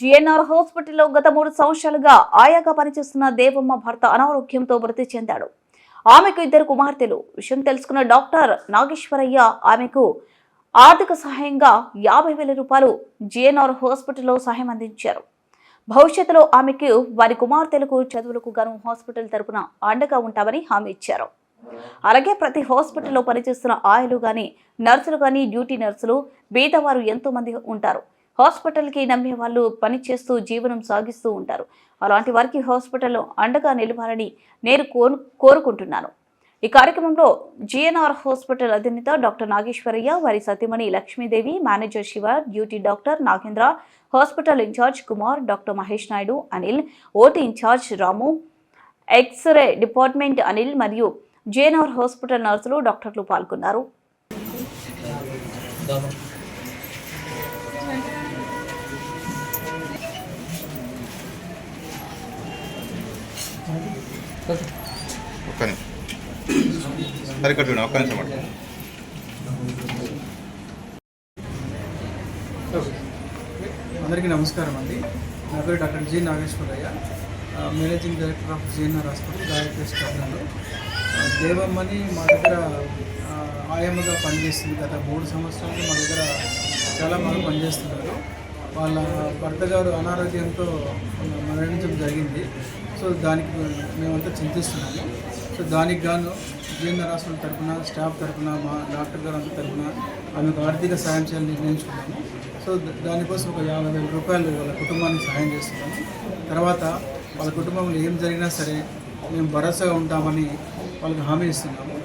GNR హాస్పిటల్లో గత మూడు సంవత్సరాలుగా ఆయాగా పనిచేస్తున్న దేవమ్మ భర్త అనారోగ్యంతో మృతి చెందాడు. ఆమెకు ఇద్దరు కుమార్తెలు. విషయం తెలుసుకున్న డాక్టర్ నాగేశ్వరయ్య ఆమెకు ఆర్థిక సహాయంగా యాభై వేల రూపాయలు జిఎన్ఆర్ హాస్పిటల్లో సహాయం అందించారు. భవిష్యత్తులో ఆమెకు వారి కుమార్తెలకు చదువులకు గాను హాస్పిటల్ తరపున అండగా ఉంటామని హామీ ఇచ్చారు. అలాగే ప్రతి హాస్పిటల్లో పనిచేస్తున్న ఆయలు కానీ నర్సులు కానీ డ్యూటీ నర్సులు బీదవారు ఎంతోమంది ఉంటారు. హాస్పిటల్కి నమ్మే వాళ్ళు పనిచేస్తూ జీవనం సాగిస్తూ ఉంటారు. అలాంటి వారికి హాస్పిటల్లో అండగా నిలవాలని నేను కోరు కోరుకుంటున్నాను. ఈ కార్యక్రమంలో జిఎన్ఆర్ హాస్పిటల్ అధినేత డాక్టర్ నాగేశ్వరయ్య వారి సతీమణి Lakshmidevi manager Shiva duty doctor Nagendra hospital in-charge Kumar doctor Mahesh Naidu Anil OT in-charge Ramu X-ray department Anil మరియు జేఎన్ఆర్ హాస్పిటల్ నర్సులు డాక్టర్లు పాల్గొన్నారు. ఒక్క నిమిషం. సరికట్టు ఒక్క నిమిషం మాట అందరికీ నమస్కారం అండి. నా పేరు doctor G Nageswarayya. Managing director of GNR hospital Gayatri స్టాఫ్లో దేవమ్మని మా దగ్గర ఆ, ఆయమ్మగా పనిచేస్తుంది గత మూడు సంవత్సరాలు. మా దగ్గర చాలా మంది పనిచేస్తున్నారు. వాళ్ళ భర్త గారు అనారోగ్యంతో మరణించడం జరిగింది. సో దానికి మేమంతా చింతిస్తున్నాము. సో దానికి గాను జిఎన్ఆర్ హాస్పిటల్ తరఫున స్టాఫ్ తరఫున మా డాక్టర్ గారు అంత తరఫున ఆమెకు ఆర్థిక సాయం చేయాలని నిర్ణయించుకున్నాము. సో దానికోసం ఒక యాభై వేల రూపాయలు వాళ్ళ కుటుంబానికి సహాయం చేస్తున్నాము. తర్వాత వాళ్ళ కుటుంబంలో ఏం జరిగినా సరే మేము భరోసాగా ఉంటామని వాళ్ళకి హామీ ఇస్తున్నాము.